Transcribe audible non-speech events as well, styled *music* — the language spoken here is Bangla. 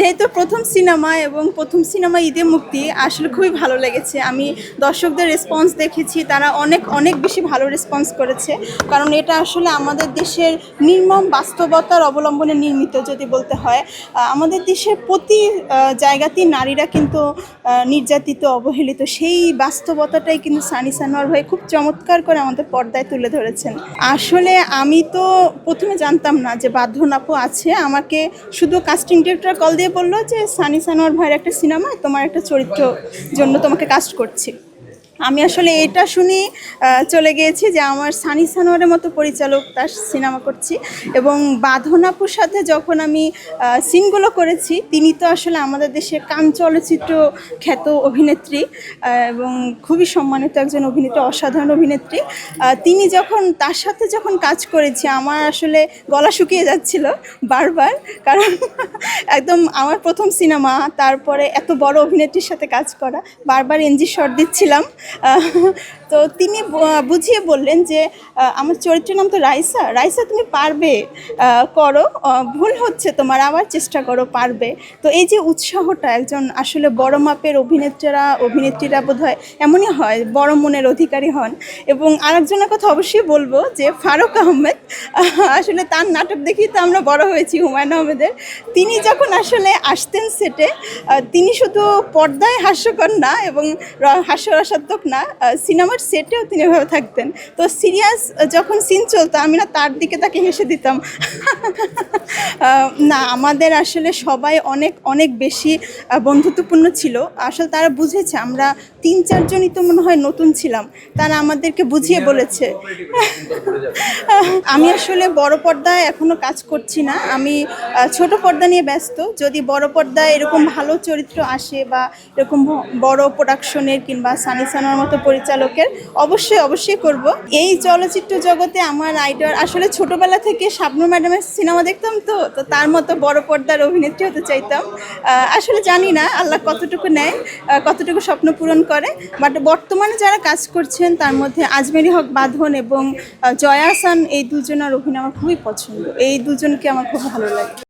যেহেতু প্রথম সিনেমা এবং প্রথম সিনেমা ঈদে মুক্তি, আসলে খুবই ভালো লেগেছে। আমি দর্শকদের রেসপন্স দেখেছি, তারা অনেক অনেক বেশি ভালো রেসপন্স করেছে। কারণ এটা আসলে আমাদের দেশের নির্মম বাস্তবতার অবলম্বনে নির্মিত যদি বলতে হয়। আমাদের দেশের প্রতি জায়গাতেই নারীরা কিন্তু নির্যাতিত, অবহেলিত, সেই বাস্তবতাটাই কিন্তু সানি সানোয়ার ভাই খুব চমৎকার করে আমাদের পর্দায় তুলে ধরেছেন। আসলে আমি তো প্রথমে জানতাম না যে বাধ্যনাপু আছে। আমাকে শুধু কাস্টিং ডিরেক্টর কল দিয়ে বলল যে সানি সানোয়ার ভাইয়ের একটা সিনেমা তোমার একটা চরিত্র জন্য তোমাকে কাস্ট করছি। আমি আসলে এটা শুনি চলে গিয়েছি যে আমার সানি সানোয়ারের মতো পরিচালক তার সিনেমা করছি এবং বাঁধনাপুর সাথে যখন আমি সিনগুলো করেছি, তিনি তো আসলে আমাদের দেশে কান চলচ্চিত্র খ্যাত অভিনেত্রী এবং খুবই সম্মানিত একজন অভিনেত্রী, অসাধারণ অভিনেত্রী। তিনি যখন তার সাথে যখন কাজ করেছি, আমার আসলে গলা শুকিয়ে যাচ্ছিল বারবার, কারণ *laughs* একদম আমার প্রথম সিনেমা, তারপরে এত বড় অভিনেত্রীর সাথে কাজ করা, বারবার এনজি শট দিচ্ছিলাম। 呃 তো তিনি বুঝিয়ে বললেন যে আমার চরিত্রের নাম তো রাইসা। রাইসা তুমি পারবে করো। ভুল হচ্ছে তোমার আবার চেষ্টা করো পারবে। তো এই যে উৎসাহটা একজন আসলে বড় মাপের অভিনেত্রীরা অভিনেত্রীরা বোধ হয় এমনই হয় বড় মনের অধিকারী হন। এবং আরেকজনের কথা অবশ্যই বলব যে ফারুক আহমেদ আসলে তার নাটক দেখেই তো আমরা বড় হয়েছি হুমায়ুন আহমেদের। তিনি যখন আসলে আসতেন সেটে তিনি শুধু পর্দায় হাস্যকর না এবং হাস্যরসাত্মক না আহ, সিনেমার সেটেও তিনি এভাবে থাকতেন। তো সিরিয়াস যখন সিন চলতো আমি না তার দিকে তাকে হেসে দিতাম। *laughs* না আমাদের আসলে সবাই অনেক অনেক বেশি বন্ধুত্বপূর্ণ ছিল। আসলে তারা বুঝেছে আমরা তিন চারজনই তো মনে হয় নতুন ছিলাম। তারা আমাদেরকে বুঝিয়ে বলেছে। *laughs* আমি আসলে বড় পর্দায় এখনও কাজ করছি না। আমি ছোট পর্দা নিয়ে ব্যস্ত। যদি বড় পর্দায় এরকম ভালো চরিত্র আসে বা এরকম বড় প্রোডাকশনের কিংবা সানি সানোয়ার মতো পরিচালকের অবশ্যই অবশ্যই করব। এই চলচ্চিত্র জগতে আমার আইডল আসলে ছোটবেলা থেকে শাবনু ম্যাডামের সিনেমা দেখতাম তো তো তার মতো বড় পর্দার অভিনেত্রী হতে চাইতাম। আসলে জানি না, আল্লাহ কতটুকু নেয় কতটুকু স্বপ্ন পূরণ করে। বাট বর্তমানে যারা কাজ করছেন, তার মধ্যে আজমেরি হক বাঁধন এবং জয়া এই দুজনের অভিনয় আমার খুবই পছন্দ। এই দুজনকে আমার খুব ভালো লাগে।